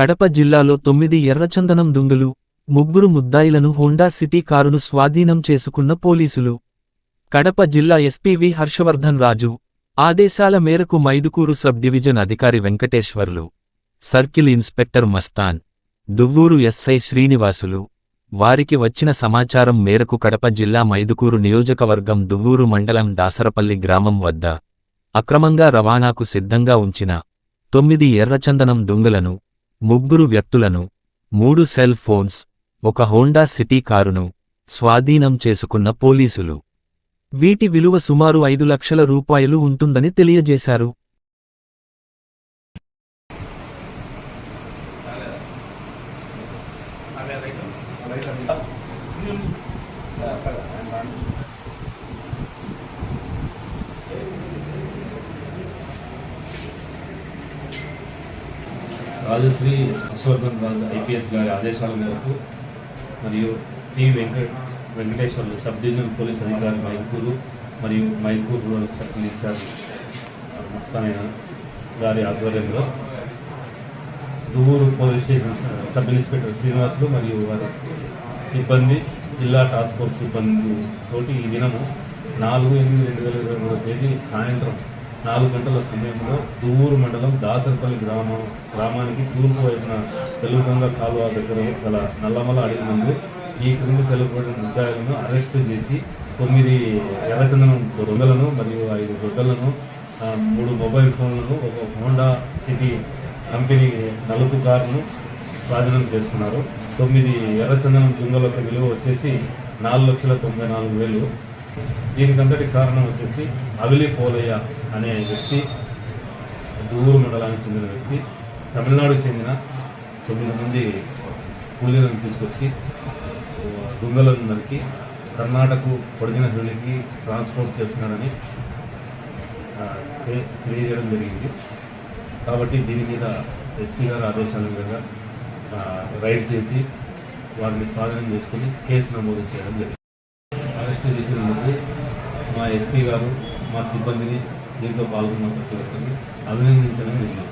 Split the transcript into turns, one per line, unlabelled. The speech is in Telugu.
కడప జిల్లాలో తొమ్మిది ఎర్రచందనం దుంగలు ముగ్గురు ముద్దాయిలను హోండా సిటీ కారును స్వాధీనం చేసుకున్న పోలీసులు. కడప జిల్లా ఎస్పీవి హర్షవర్ధన్ రాజు. ఆదేశాల మేరకు మైదుకూరు సబ్ డివిజన్ అధికారి Venkateswarlu. Circle inspector Mastan. Duvvur SI Srinivasulu. వారికి వచ్చిన సమాచారం మేరకు కడప జిల్లా మైదుకూరు నియోజకవర్గం దువ్వూరు మండలం దాసరపల్లి గ్రామం వద్ద. అక్రమంగా రవాణాకు సిద్ధంగా ఉంచిన తొమ్మిది ఎర్రచందనం దుంగలను ముగ్గురు వ్యక్తులను మూడు సెల్ ఫోన్స్ ఒక హోండా సిటీ కారును స్వాధీనం చేసుకున్న పోలీసులు. వీటి విలువ సుమారు ఐదు లక్షల రూపాయలు ఉంటుందని తెలియజేశారు.
రాజశ్రీ హర్షవర్ధన్ రాజు ఐపీఎస్ గారి ఆదేశాల మేరకు మరియు T Venkat Venkateswarlu sub divisional police అధికారి మైకూరు మరియు Mydukur rural circle in charge మస్తానైన గారి ఆధ్వర్యంలో Duvvur police station sub inspector Srinivasulu మరియు వారి సిబ్బంది జిల్లా టాస్క్ ఫోర్స్ సిబ్బంది తోటి ఈ దినము నాలుగు ఎనిమిది రెండు వేల ఇరవై మూడో తేదీ సాయంత్రం నాలుగు గంటల సమయంలో దువ్వూరు మండలం దాసరపల్లి గ్రామం గ్రామానికి తూర్పు వైపున తెలుగుగంగ కాలువ దగ్గర గల నల్లమల అడవి ముందు ఈ క్రింది తెలుపబడిన ముద్దాయిలను అరెస్టు చేసి తొమ్మిది ఎర్రచందనం దొంగలను మరియు ఐదు గొడ్డలను మూడు మొబైల్ ఫోన్లను ఒక హోండా సిటీ కంపెనీ నలుపు కారును స్వాధీనం చేసుకున్నారు. తొమ్మిది ఎర్రచందనం దుంగల యొక్క విలువ వచ్చేసి నాలుగు లక్షల తొంభై నాలుగు వేలు. దీనికంతటి కారణం వచ్చేసి అవిలి పోలయ్య అనే వ్యక్తి దూరు మండలానికి చెందిన వ్యక్తి తమిళనాడుకు చెందిన తొమ్మిది మంది కూలీలను తీసుకొచ్చి దొంగలను నరికి కర్ణాటక పొడిగిన హెలికి ట్రాన్స్పోర్ట్ చేస్తున్నారని తెలియజేయడం జరిగింది. కాబట్టి దీని మీద ఎస్పీ గారి ఆదేశాల విధంగా రైడ్ చేసి వారిని స్వాధీనం చేసుకుని కేసు నమోదు చేయడం జరిగింది. అరెస్ట్ చేసినందుకు మా ఎస్పీ గారు మా సిబ్బందిని దీంట్లో పాల్గొన్న ప్రతి ఒక్కరిని అభినందించడం జరిగింది